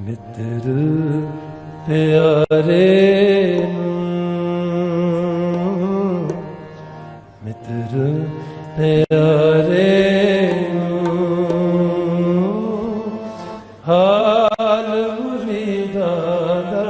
ਮਿੱਤਰ ਪਿਆਰੇ ਨੂੰ। ਮਿੱਤਰ ਪਿਆਰੇ ਨੂੰ। ਹਾਲ ਮੁਰੀਦਾਂ ਦਾ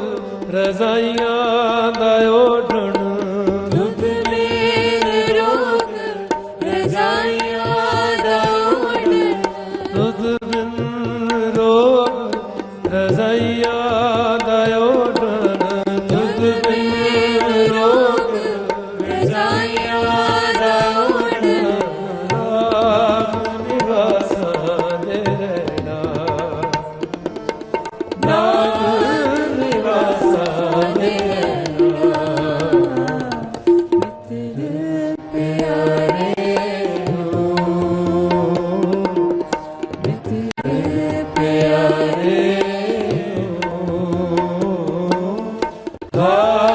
ਰਜ਼ਾਈਆਂ ਦਾ 아~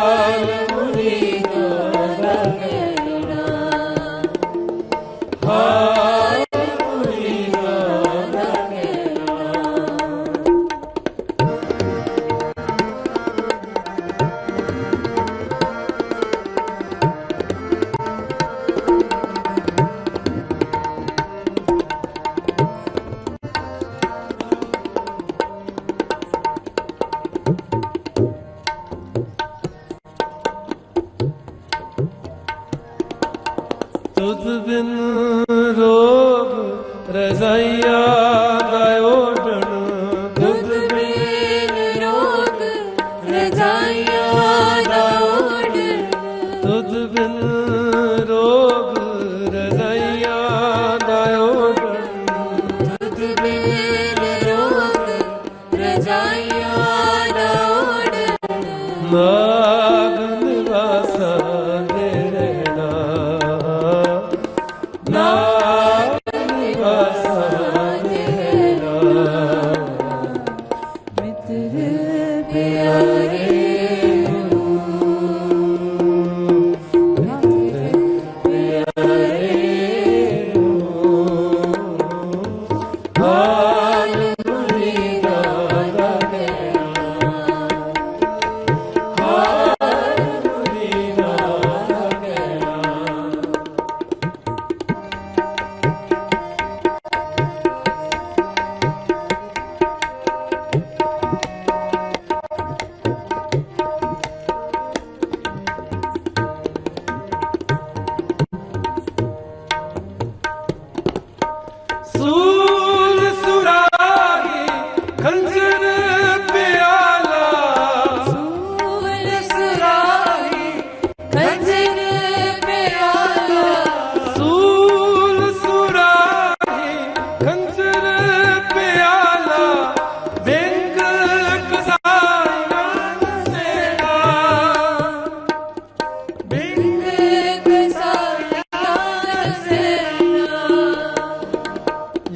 ਤੁਧ ਬਿਨ ਰੋਗ ਰਜ਼ਾਈਆ ਦਾ ਓਟਣ ਤੁਧ ਬਿਨ ਰੋਗ ਰਜ਼ਾਈਆ ਦਾ ਓਟਣ ਤੁਧ ਬਿਨ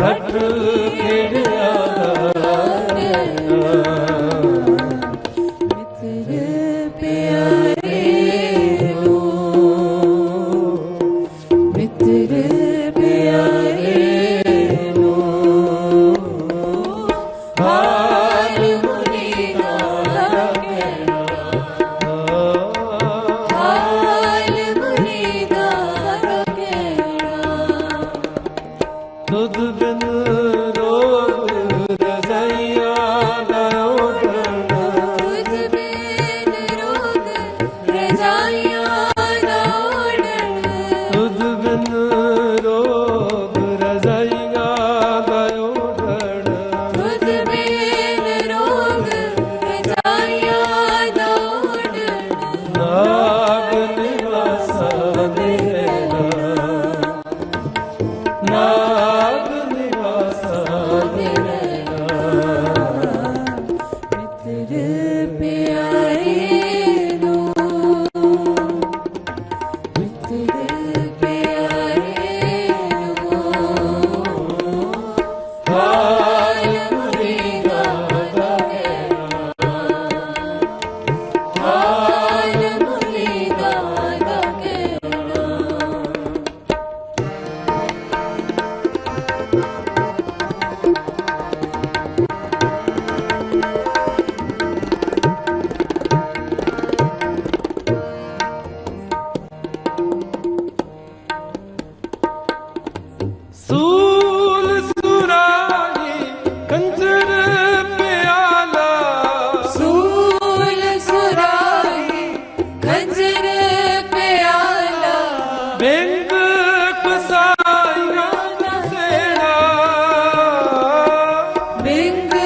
Let's ਦੁੱਧ ਬਿਨ Oh.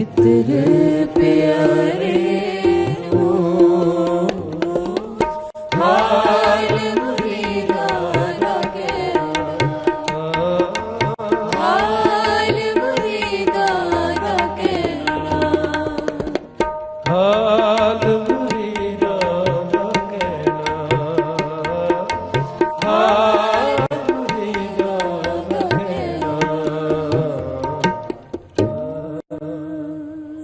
ਮਿੱਤਰ ਪਿਆਰੇ